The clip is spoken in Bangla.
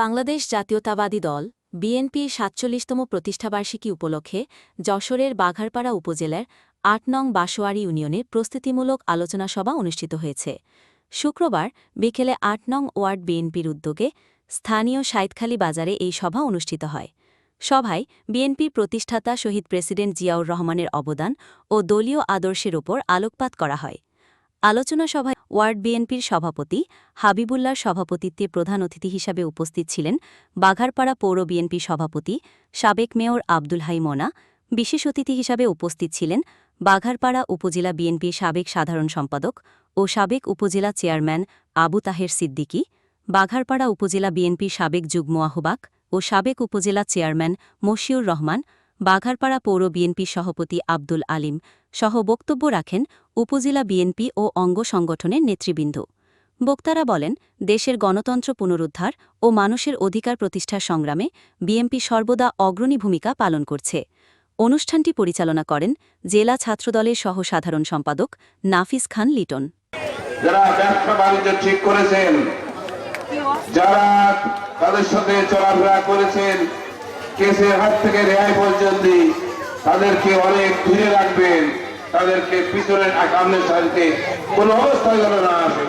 বাংলাদেশ জাতীয়তাবাদী দল বিএনপির সাতচল্লিশতম প্রতিষ্ঠাবার্ষিকী উপলক্ষে যশোরের বাঘারপাড়া উপজেলার আট নং বাসোয়ারি ইউনিয়নে প্রস্তুতিমূলক আলোচনা সভা অনুষ্ঠিত হয়েছে। শুক্রবার বিকেলে আট নং ওয়ার্ড বিএনপির উদ্যোগে স্থানীয় সাইদখালী বাজারে এই সভা অনুষ্ঠিত হয়। সভায় বিএনপির প্রতিষ্ঠাতা শহীদ প্রেসিডেন্ট জিয়াউর রহমানের অবদান ও দলীয় আদর্শের ওপর আলোকপাত করা হয়। আলোচনা সভায় ওয়ার্ড বিএনপির সভাপতি, হাবিবুল্লাহর সভাপতিত্বে প্রধান অতিথি হিসাবে উপস্থিত ছিলেন বাঘারপাড়া পৌর বিএনপি সভাপতি সাবেক মেয়র আব্দুল হাই মোনা, বিশেষ অতিথি হিসাবে উপস্থিত ছিলেন বাঘারপাড়া উপজেলা বিএনপির সাবেক সাধারণ সম্পাদক ও সাবেক উপজেলা চেয়ারম্যান আবু তাহের সিদ্দিকী, বাঘারপাড়া উপজেলা বিএনপির সাবেক যুগ্ম আহ্বাক ও সাবেক উপজেলা চেয়ারম্যান মশিউর রহমান, বাঘারপাড়া পৌর বিএনপি সভাপতি আব্দুল আলিম সহ বক্তব্য রাখেন উপজেলা বিএনপি ও অঙ্গ সংগঠনের নেতৃবৃন্দ। বক্তারা বলেন, দেশের গণতন্ত্র পুনরুদ্ধার ও মানুষের অধিকার প্রতিষ্ঠার সংগ্রামে বিএনপি সর্বদা অগ্রণী ভূমিকা পালন করছে। অনুষ্ঠানটি পরিচালনা করেন জেলা ছাত্রদলের সহ সাধারণ সম্পাদক নাফিস খান লিটন। তাদেরকে অনেক রাখবেন। তাদেরকে পিছনের সামনের সারিতে কোন অবস্থায় যেন না আসে।